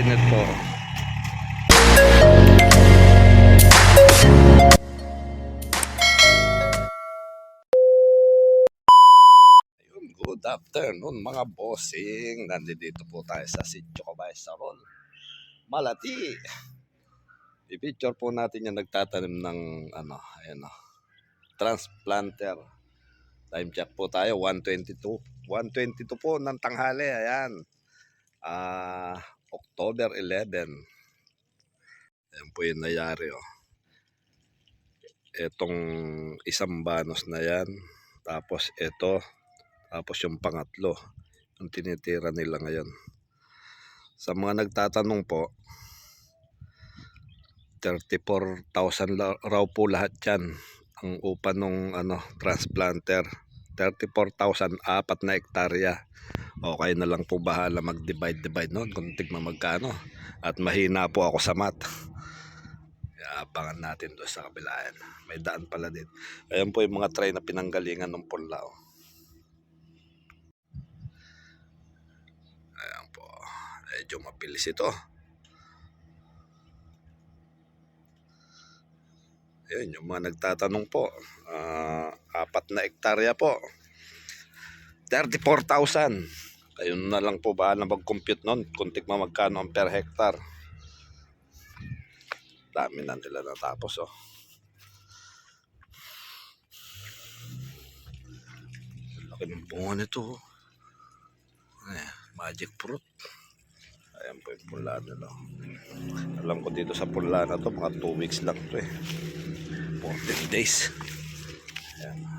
Napakainit po. Ayun, Good afternoon mga bossing. Nandito po tayo sa Sitio Cabay Sarol. Malati. I-picture po natin yung nagtatanim ng ano, ayun o, transplanter. Time check po tayo, 122. 122 po ng tanghali, ayan. Ah, October 11. Ayan po yung nangyari oh. Etong isang banos na yan. Tapos ito. Tapos yung pangatlo. Yung tinitira nila ngayon. Sa mga nagtatanong po, 34,000 la- raw po lahat yan. Ang upa nung ano, transplanter. 34,000 apat na hektarya. Okay na lang po bahala mag-divide-divide noon kung tigma magkano. At mahina po ako sa mat. Kaya abangan natin doon sa kabilaan. May daan pala din. Ayan po yung mga tray na pinanggalingan ng punla. oh. Ayan po. Medyo mapilis ito. Ayan, yung mga nagtatanong po. ah, apat na hektarya po. 34,000. Kayo na lang po ba na mag-compute nun kung tigma magkano ang per hectare. Dami na nila natapos oh. Laki ng bunga nito. oh. Magic fruit. Ayan po yung pula nila. Alam ko dito sa pula na to, mga 2 weeks lang to eh. 14 days. Ayan.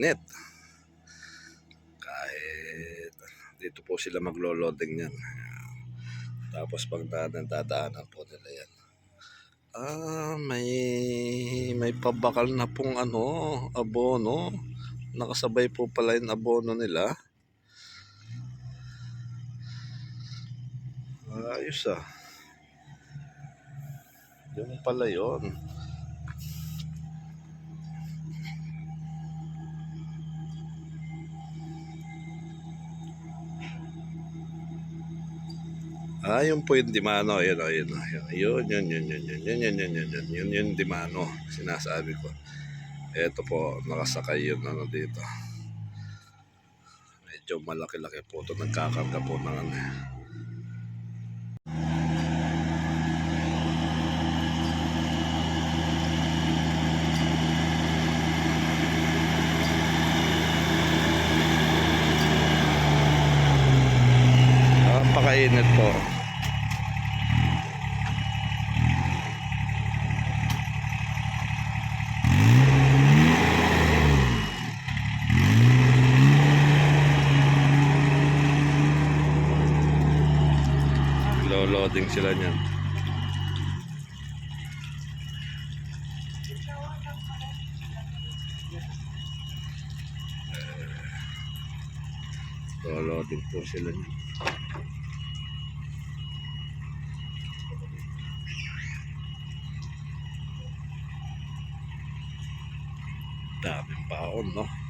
Kainit. Kahit dito po sila maglo-loading yan. Tapos pag dadaan, po nila yan. Ah, may may pabakal na pong ano, abono. Nakasabay po pala yung abono nila. Ayos ah. Yung pala yun. Ah, yun po yung dimano. Yun, oh, yun, oh, yun, yun, yun, yun, yun, yun, yun, yun, yun, yun, yun, yun, dimano. Sinasabi ko. Ito po, nakasakay yun ano dito. Medyo malaki-laki po ito. Nagkakarga po ng ano. eh. Napakainit po. Loading sila niyan. Loading po sila niyan. Daming baon, no?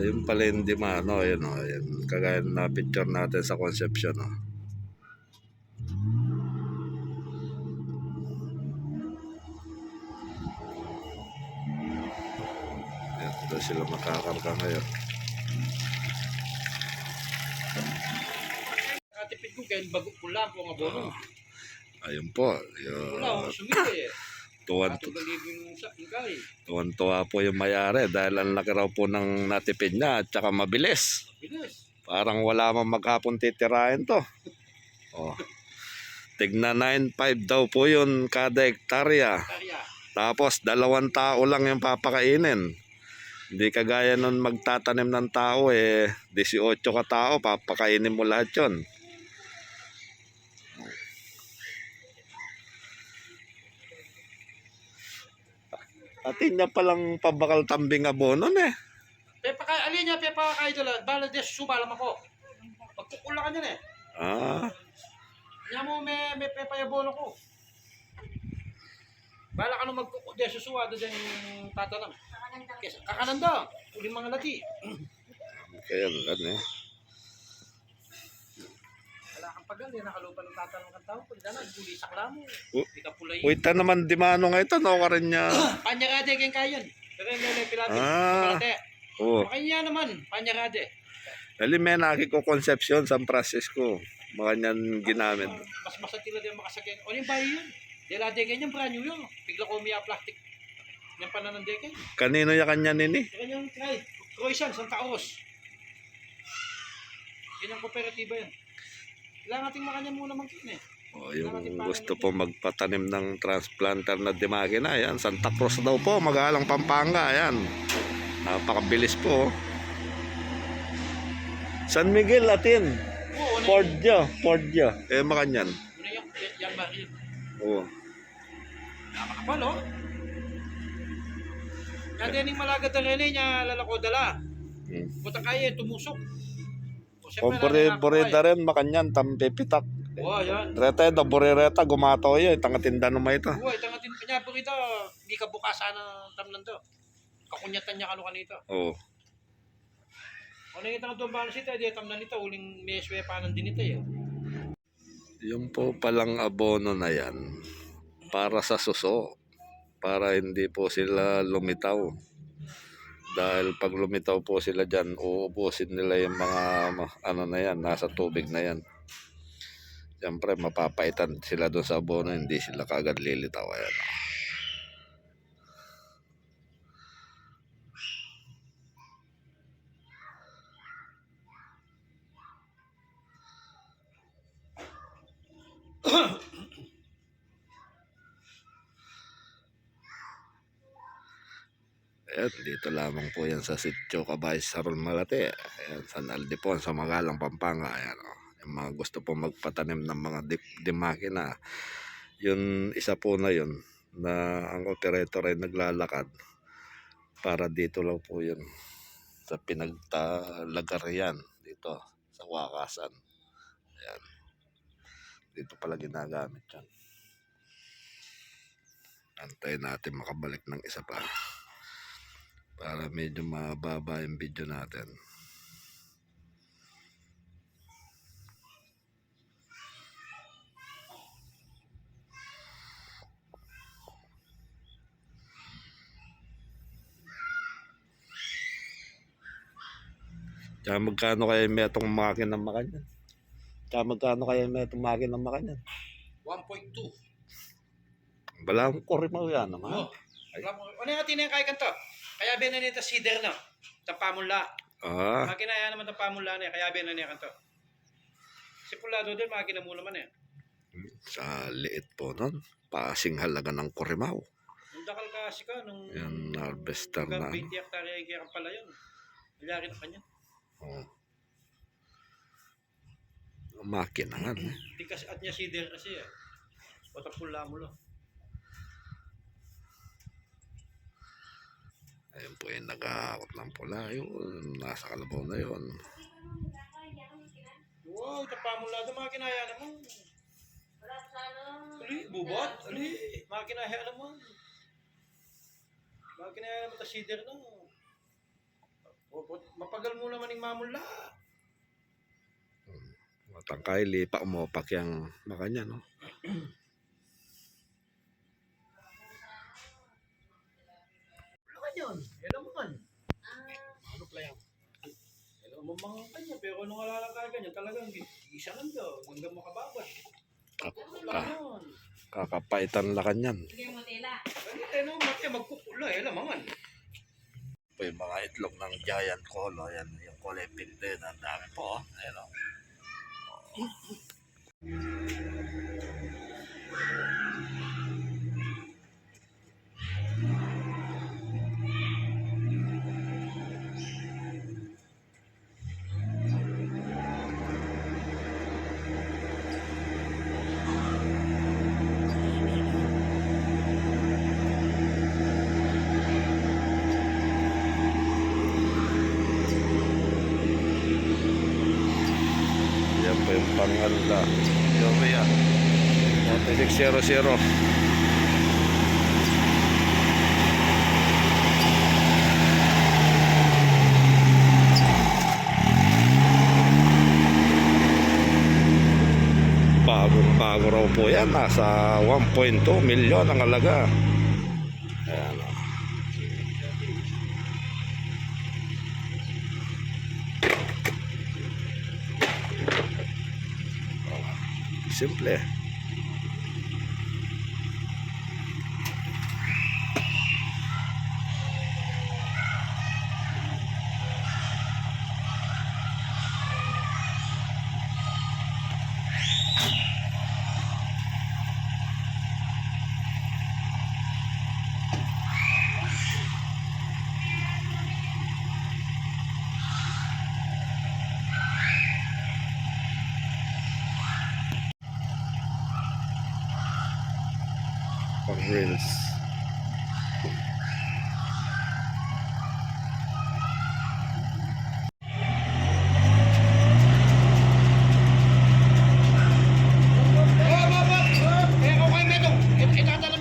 Ayun pala yung dimano, ayun o. Ayun, kagaya na picture natin sa conception o. Ayan, doon sila makakarga ngayon. Katipid ko kaya bago pula po nga bono. Ayun po. Yung ako sumili eh. Tuwan, tuwan-tuwa po yung mayari dahil ang laki raw po ng natipid niya at saka mabilis. Bilis. Parang wala mang maghapon titirahin to. Oh. Tigna 9.5 daw po yun kada hektarya. Tapos dalawang tao lang yung papakainin. Hindi kagaya nun magtatanim ng tao eh 18 ka tao papakainin mo lahat yon. Atin niya palang pabakal tambing abono eh. Pepa kay alin niya pepa kay dala. Bala des subalam ako. Pagkukula ka niyan eh. Ah, Nya mo may may pepa yung bono ko. Bala ka nung magkukude susuwa do din tatanam. Kes kakanan daw. Uli mga lati. kaya ano eh. Wala kang pagal, di nakalupan ng tatanong kang tao. Pag dana, guli sa klamo. U- Di ka pulay. Uy, ta naman di mano nga ito, no ka rin niya. Panyarade kayong kayon. Pero yung lele pilate. Ah. Oh, Makanya naman, panyarade. dali may naki ko konsepsyon San Francisco. Mga niyan ginamit. Mas masatila din makasagay. O yung bahay yun. Dela de ganyan, brand new yun. Bigla ko umiya plastic. Yung pananandeke. Kanino ya kanya nini? Ganyan try. Croatian, Santa Os. Ganyang kooperatiba yan. Kailangan nating makanya muna magkin eh. Oh, yung gusto po magpatanim ng transplanter na dimagina, yan. Santa Cruz daw po, magalang Pampanga, yan. Napakabilis po. San Miguel, Latin. Oo, ano Pordio. Eh, makanyan. Ano yung, yung baril. Oh. Napakapal oh. Yan din yung malagad na rin niya lalako dala. Hmm. Buta kaya tumusok. Kompore, nakakapay. boreda rin, makanyan, tampipitak. Oo, yan. Reta ito, borereta, gumato yun. Tangatinda naman ito. Uy, tangatin pa niya ito. Hindi ka bukasan ng tamnan to. Kakunyatan niya kano kanito. Oh. Ano yung tanong doon ba na sita? Di tamnan nito. Uling may swepanan din ito eh. Yung po palang abono na yan, para sa suso, para hindi po sila lumitaw. Dahil pag lumitaw po sila dyan, uubusin nila yung mga ano na yan, nasa tubig na yan. Siyempre, mapapaitan sila doon sa abono, hindi sila kagad lilitaw. Ayan. Ayan, dito lamang po yan sa Sitio Cabay Sarol Malate. Ayan, San Aldipon, sa Magalang, Pampanga. Ayan, oh. Yung mga gusto po magpatanim ng mga di, di makina. Yun, isa po na yun na ang operator ay naglalakad para dito lang po yun sa pinagtalagarian dito sa Wakasan. Ayan. Dito pala ginagamit yan. Antayin natin makabalik ng isa pa para medyo mababa yung video natin. Tsaka magkano kaya may itong makin ng makanyan? Tsaka magkano kaya may itong makin ng makanyan? 1.2. Wala akong korimaw yan naman. Oh. Alam mo, Ano yung atin yung kaya kanto? Kaya ba na nito sider na? Tapamula. Ah, Makinaya naman tapamula na eh. Kaya ba na niya kanto? Si Pulado din, makina mo naman eh. sa liit po nun. Pasing halaga ng korimaw. Nung dakal ka kasi ka, nung Yan, harvester na. ano. 20 hektarya ay kaya pala yun. Ilyari na kanya. Oh. Makina nga. Tikas at niya sider kasi eh. O tapula mo lo. Ayun po yung nag-aakot ng pula. Yun, nasa kalabaw na yun. Wow, tapamula doon, makinaya naman. Ali, bubot, ali, makinaya naman. Makinaya naman ta sider na. Bubot, mapagal mo naman yung mamula. Matangkay, lipa mo, pakyang makanya, no? Mga kanya, pero nung alalakay ka niya, talagang isa lang daw, hanggang makababad. Kap- Wala ka- yun. kakapaitan la kanyan. Eh, malaki, magkukula eh, lamangan. po yung mga itlog ng giant colo. Ayan, yung kulay pink din. Ang dami po. Oh. Ayan o. Yan Yung yan. 4600. Bagong bago raw po yan. Nasa 1.2 milyon ang alaga. Ayan. O. Simple.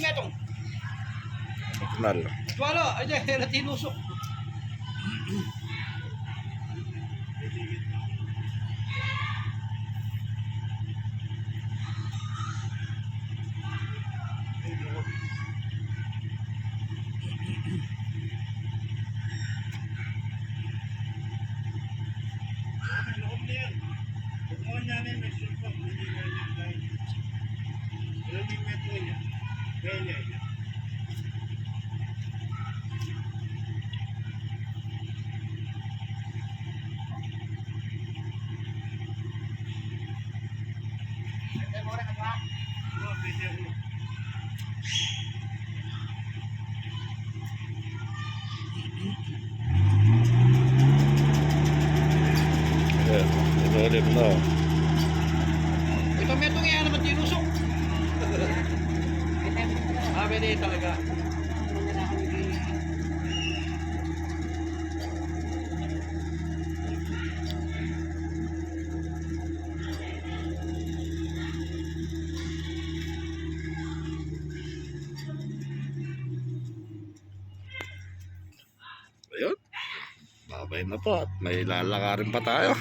Metong. Nal. Wala, ay, di, natinusok. Ayan. Inulit na. Ito metong yan naman tinusok. Pwede talaga. Ayun. Babay na po at may lalakarin pa tayo.